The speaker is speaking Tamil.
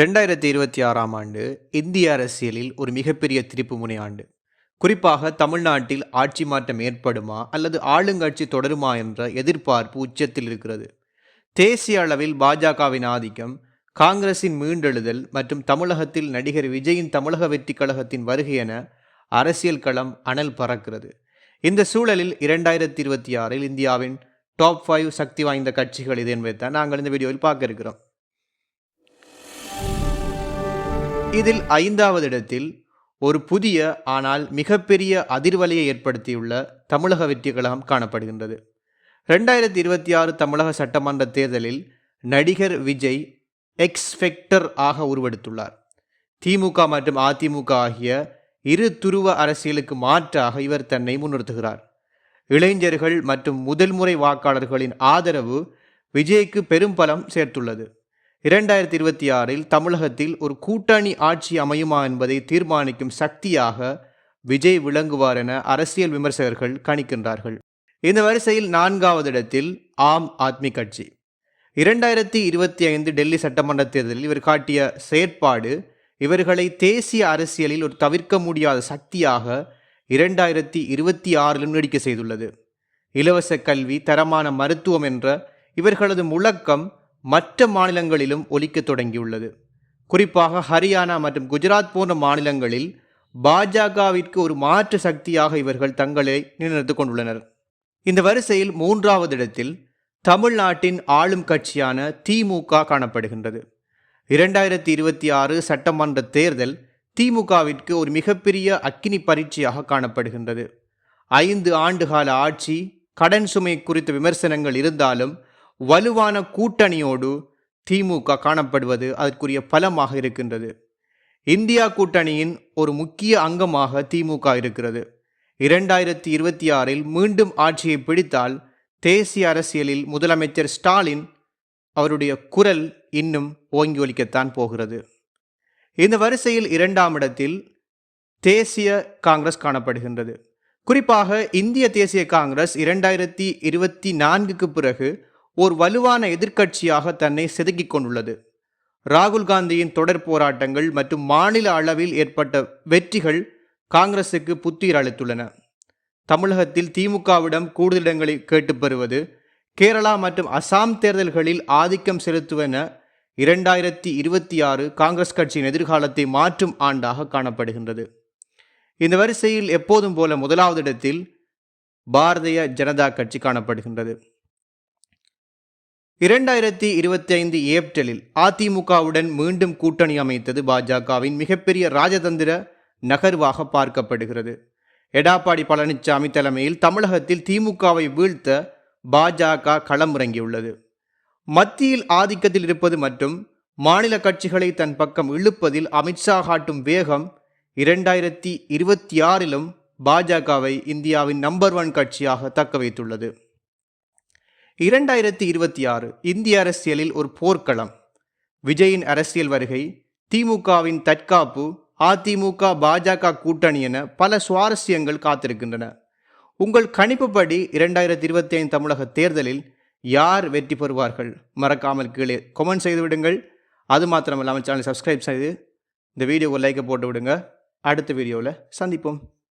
ரெண்டாயிரத்தி இருபத்தி ஆறாம் ஆண்டு இந்திய அரசியலில் ஒரு மிகப்பெரிய திருப்பு முனை ஆண்டு குறிப்பாக தமிழ்நாட்டில் ஆட்சி மாற்றம் ஏற்படுமா அல்லது ஆளுங்கட்சி தொடருமா என்ற எதிர்பார்ப்பு உச்சத்தில் இருக்கிறது. தேசிய அளவில் பாஜகவின் ஆதிக்கம் காங்கிரசின் மீண்டெழுதல் மற்றும் தமிழகத்தில் நடிகர் விஜயின் தமிழக வெற்றி கழகத்தின் வருகை என அரசியல் களம் அனல் பறக்கிறது. இந்த சூழலில் இரண்டாயிரத்தி இருபத்தி ஆறில் இந்தியாவின் டாப் ஃபைவ் சக்தி வாய்ந்த கட்சிகள் இது என்பதை நாங்கள் இந்த வீடியோவில் பார்க்க இருக்கிறோம். இதில் ஐந்தாவது இடத்தில் ஒரு புதிய ஆனால் மிகப்பெரிய அதிர்வலையை ஏற்படுத்தியுள்ள தமிழக வெற்றி கழகம் காணப்படுகின்றது. ரெண்டாயிரத்தி இருபத்தி ஆறு தமிழக சட்டமன்ற தேர்தலில் நடிகர் விஜய் எக்ஸ்பெக்டர் ஆக உருவெடுத்துள்ளார். திமுக மற்றும் அதிமுக ஆகிய இரு துருவ அரசியலுக்கு மாற்றாக இவர் தன்னை முன்னிறுத்துகிறார். இளைஞர்கள் மற்றும் முதல் முறை வாக்காளர்களின் ஆதரவு விஜய்க்கு பெரும் பலம் சேர்த்துள்ளது. இரண்டாயிரத்தி இருபத்தி ஆறில் தமிழகத்தில் ஒரு கூட்டணி ஆட்சி அமையுமா என்பதை தீர்மானிக்கும் சக்தியாக விஜய் விளங்குவார் என அரசியல் விமர்சகர்கள் கணிக்கின்றார்கள். இந்த வரிசையில் நான்காவது இடத்தில் ஆம் ஆத்மி கட்சி. இரண்டாயிரத்தி இருபத்தி ஐந்து டெல்லி சட்டமன்ற தேர்தலில் இவர் காட்டிய செயற்பாடு இவர்களை தேசிய அரசியலில் ஒரு தவிர்க்க முடியாத சக்தியாக இரண்டாயிரத்தி இருபத்தி ஆறிலும் நீடிக்க செய்துள்ளது. இலவச கல்வி தரமான மருத்துவம் என்ற இவர்களது முழக்கம் மற்ற மாநிலங்களிலும் ஒலிக்க தொடங்கியுள்ளது. குறிப்பாக ஹரியானா மற்றும் குஜராத் போன்ற மாநிலங்களில் பாஜகவிற்கு ஒரு மாற்று சக்தியாக இவர்கள் தங்களை நிலைநிறுத்திக் கொண்டுள்ளனர். இந்த வரிசையில் மூன்றாவது இடத்தில் தமிழ்நாட்டின் ஆளும் கட்சியான திமுக காணப்படுகின்றது. இரண்டாயிரத்தி இருபத்தி ஆறு சட்டமன்ற தேர்தல் திமுகவிற்கு ஒரு மிகப்பெரிய அக்கினி பரீட்சையாக காணப்படுகின்றது. ஐந்து ஆண்டுகால ஆட்சி கடன் சுமை குறித்த விமர்சனங்கள் இருந்தாலும் வலுவான கூட்டணியோடு திமுக காணப்படுவது அதற்குரிய பலமாக இருக்கின்றது. இந்தியா கூட்டணியின் ஒரு முக்கிய அங்கமாக திமுக இருக்கிறது. இரண்டாயிரத்தி இருபத்தி ஆறில் மீண்டும் ஆட்சியை பிடித்தால் தேசிய அரசியலில் முதலமைச்சர் ஸ்டாலின் அவருடைய குரல் இன்னும் ஓங்கி ஒலிக்கத்தான் போகிறது. இந்த வரிசையில் இரண்டாம் இடத்தில் தேசிய காங்கிரஸ் காணப்படுகின்றது. குறிப்பாக இந்திய தேசிய காங்கிரஸ் இரண்டாயிரத்தி இருபத்தி நான்குக்கு பிறகு ஓர் வலுவான எதிர்க்கட்சியாக தன்னை செதுக்கிக் கொண்டுள்ளது. ராகுல் காந்தியின் தொடர் போராட்டங்கள் மற்றும் மாநில அளவில் ஏற்பட்ட வெற்றிகள் காங்கிரசுக்கு புத்துயிர் அளித்துள்ளன. தமிழகத்தில் திமுகவிடம் கூடுதல் இடங்களை கேட்டுப் பெறுவது கேரளா மற்றும் அசாம் தேர்தல்களில் ஆதிக்கம் செலுத்துவன இரண்டாயிரத்தி இருபத்தி ஆறு காங்கிரஸ் கட்சியின் எதிர்காலத்தை மாற்றும் ஆண்டாக காணப்படுகின்றது. இந்த வரிசையில் எப்போதும் போல முதலாவது இடத்தில் பாரதிய ஜனதா கட்சி காணப்படுகின்றது. இரண்டாயிரத்தி இருபத்தி ஐந்து ஏப்ரலில் அதிமுகவுடன் மீண்டும் கூட்டணி அமைத்தது பாஜகவின் மிகப்பெரிய ராஜதந்திர நகர்வாக பார்க்கப்படுகிறது. எடாப்பாடி பழனிசாமி தலைமையில் தமிழகத்தில் திமுகவை வீழ்த்த பாஜக களமிறங்கியுள்ளது. மத்தியில் ஆதிக்கத்தில் இருப்பது மற்றும் மாநில கட்சிகளை தன் பக்கம் இழுப்பதில் அமித்ஷா காட்டும் வேகம் இரண்டாயிரத்தி இருபத்தி ஆறிலும் பாஜகவை இந்தியாவின் நம்பர் ஒன் கட்சியாக தக்க வைத்துள்ளது இரண்டாயிரத்தி இருபத்தி ஆறு இந்திய அரசியலில் ஒரு போர்க்களம். விஜயின் அரசியல் வருகை திமுகவின் தற்காப்பு அதிமுக பாஜக கூட்டணி என பல சுவாரஸ்யங்கள் காத்திருக்கின்றன. உங்கள் கணிப்புப்படி இரண்டாயிரத்தி இருபத்தி ஐந்து தமிழக தேர்தலில் யார் வெற்றி பெறுவார்கள்? மறக்காமல் கீழே கொமெண்ட் செய்து விடுங்கள். அது மாத்திரமில்லாமல் சேனலை சப்ஸ்கிரைப் செய்து இந்த வீடியோவை லைக்கை போட்டு விடுங்க. அடுத்த வீடியோவில் சந்திப்போம்.